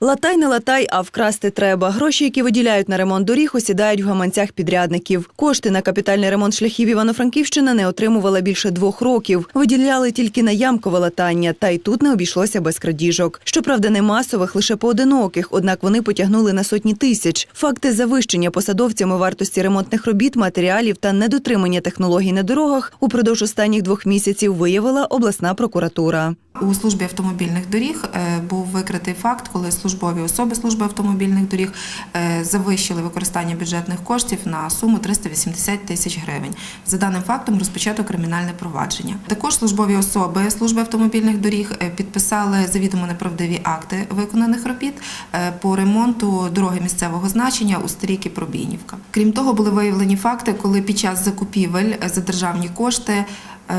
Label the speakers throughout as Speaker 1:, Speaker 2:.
Speaker 1: Латай не латай, а вкрасти треба. Гроші, які виділяють на ремонт доріг, осідають в гаманцях підрядників. Кошти на капітальний ремонт шляхів Івано-Франківщина не отримувала більше двох років. Виділяли тільки на ямкове латання, та й тут не обійшлося без крадіжок. Щоправда, не масових, лише поодиноких, однак вони потягнули на сотні тисяч. Факти завищення посадовцями вартості ремонтних робіт, матеріалів та недотримання технологій на дорогах упродовж останніх двох місяців виявила обласна прокуратура.
Speaker 2: У службі автомобільних доріг е, був викритий факт, коли службові особи служби автомобільних доріг е, завищили використання бюджетних коштів на суму 380 тисяч гривень. За даним фактом розпочато кримінальне провадження. Також службові особи служби автомобільних доріг е, підписали завідомо неправдиві акти виконаних робіт е, по ремонту дороги місцевого значення у Стрійки Пробійнівка. Крім того, були виявлені факти, коли під час закупівель за державні кошти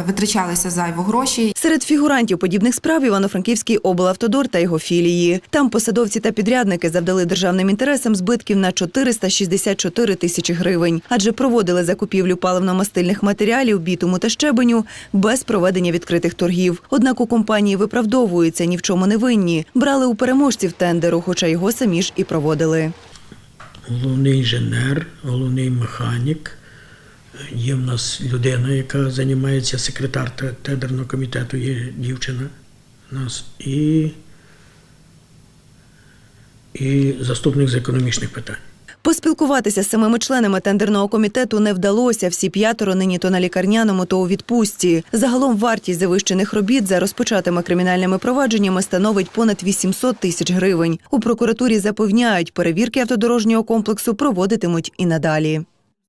Speaker 2: витрачалися зайво гроші
Speaker 1: Серед фігурантів подібних справ Івано-Франківський облавтодор та його філії. Там посадовці та підрядники завдали державним інтересам збитків на 464 тисячі гривень, адже проводили закупівлю паливно-мастильних матеріалів, бітуму та щебеню без проведення відкритих торгів. Однак у компанії виправдовуються ні в чому не винні. Брали у переможців тендеру, хоча його самі ж і проводили.
Speaker 3: головний інженер, головний механік. Є в нас людина, яка займається секретар те- тендерного комітету, є дівчина у нас, і, і заступник з економічних питань.
Speaker 1: Поспілкуватися з самими членами тендерного комітету не вдалося. Всі п'ятеро нині то на лікарняному, то у відпустці. Загалом вартість завищених робіт за розпочатими кримінальними провадженнями становить понад 800 тисяч гривень. У прокуратурі запевняють, перевірки автодорожнього комплексу проводитимуть і надалі.